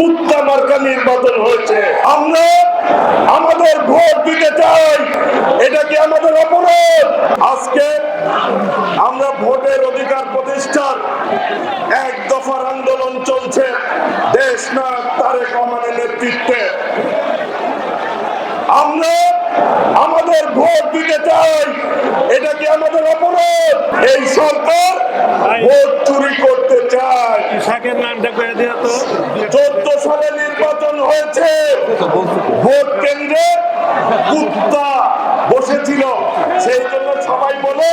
কুত্তা মার্কা নির্বাচন হয়েছে। আমরা আমাদের ভোট দিতে চাই। এটা কি আমাদের অপরাধ? আজকে আমরা ভোটের অধিকার প্রতিষ্ঠার এক দফার আন্দোলন চলছে। দেশ না তারেক রহমানের নেতৃত্বে। আমরা আমাদের ভোট দিতে চাই। এটা কি আমাদের অপরাধ? এই সরকার ভোট চুরি করতে চায়। শাকের নামটা করে দেওয়া তো। চোদ্দ সালে নির্বাচন হয়েছে। ভোট কেন্দ্রে কুত্তা বসেছিল। সেই জন্য সবাই বলে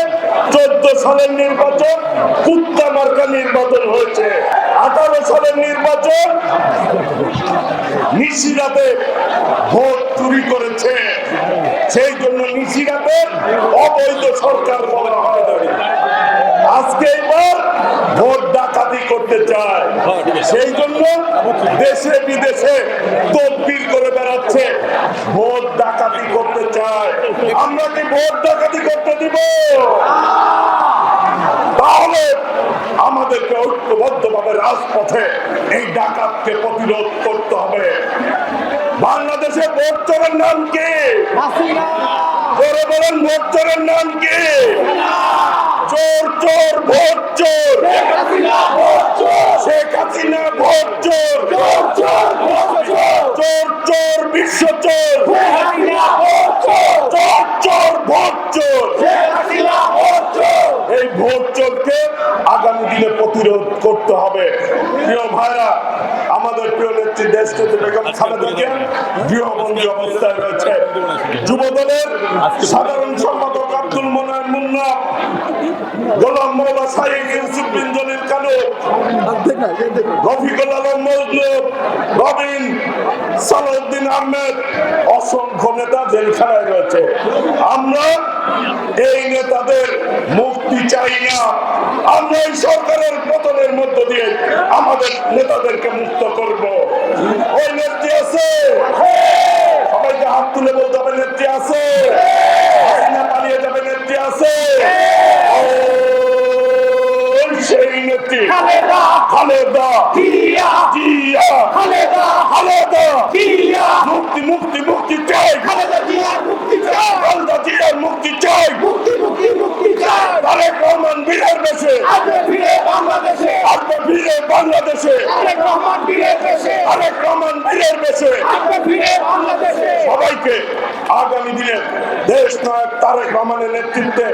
চোদ্দ সালের নির্বাচন কুত্তা মার্কা নির্বাচন হয়েছে। আঠারো সালের নির্বাচন নিশিরাতে ভোট চুরি করেছে। সেই জন্য নিশিরাতে অবৈধ সরকার বলা হয়। আজকে এবার ভোট ডাকাতি করতে চায়। সেই জন্য দেশে বিদেশে তদবির করে বেড়াচ্ছে। ভোট ডাকাতি করতে চায়। আমরা কি ভোট ডাকাতি করতে দিব? তাহলে আমাদেরকে ঐক্যবদ্ধভাবে রাজপথে এই ডাকাতকে প্রতিরোধ করতে হবে। বাংলাদেশে ভোট চোরের নাম কি? বড় বলেন ভোট চোরের নাম কি? চোর চোর, ভোট চোর। শেখ হাসিনা, ভোট চোর। চোর চোর, বিশ্ব চোর। চোর চোর, ভোট চোর। এই ভোট চোরকে আগামী দিনে প্রতিরোধ করতে হবে। প্রিয় ভাইরা, আমাদের প্রিয় নেত্রী দেশ বেগম খালেদা গৃহবন্দী অবস্থায় রয়েছে। যুব দলের সাধারণ সম্পাদক আব্দুল মোনায় মুন্না গোলাম মৌলা সাইদ ইউসুফ বিন জলিল কানু রফিকুল আলম মজলুম রবিন সালাউদ্দিন আহমেদ, অসংখ্য নেতা জেলখানায় রয়েছে। আমরা এই নেতাদের মুক্তি চাই না। আমরা এই সরকারের পতনের মধ্য দিয়ে আমাদের নেতাদেরকে মুক্ত করব। ওই নেত্রী আছে। সবাইকে হাত তুলে বলতে হবে, নেত্রী আছে। পালিয়ে যাবে, নেত্রী আছে ওই নেত্রী খালেদা। খালেদা। জিয়া জিয়া খালেদা। খালেদা। জিয়া মুক্তি মুক্তি মুক্তি চাই। খালেদা জিয়ার মুক্তি চাই। খালেদা জিয়ার মুক্তি চাই। মুক্তি মুক্তি মুক্তি চাই। তারেক রহমান বীরের দেশে। আসবে ফিরে বাংলাদেশে। আসবে ফিরে বাংলাদেশে। তারেক রহমান ফিরে দেশে। তারেক রহমান বীরের দেশে। আসবে ফিরে বাংলাদেশে। সবাইকে আগামী দিনে দেশ নায়ক তারেক রহমানের নেতৃত্বে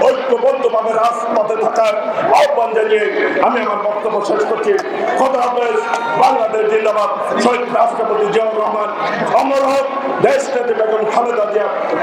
ঐক্যবদ্ধভাবে রাজপথে থাকার আহ্বান জানিয়ে আমি আমার বক্তব্য শেষ করছি। কথা হাফেজ, বাংলাদেশ জিন্দাবাদ। শহীদ রাষ্ট্রপতি জিয়াউর রহমান, অমর হোক। দেশ নেত্রী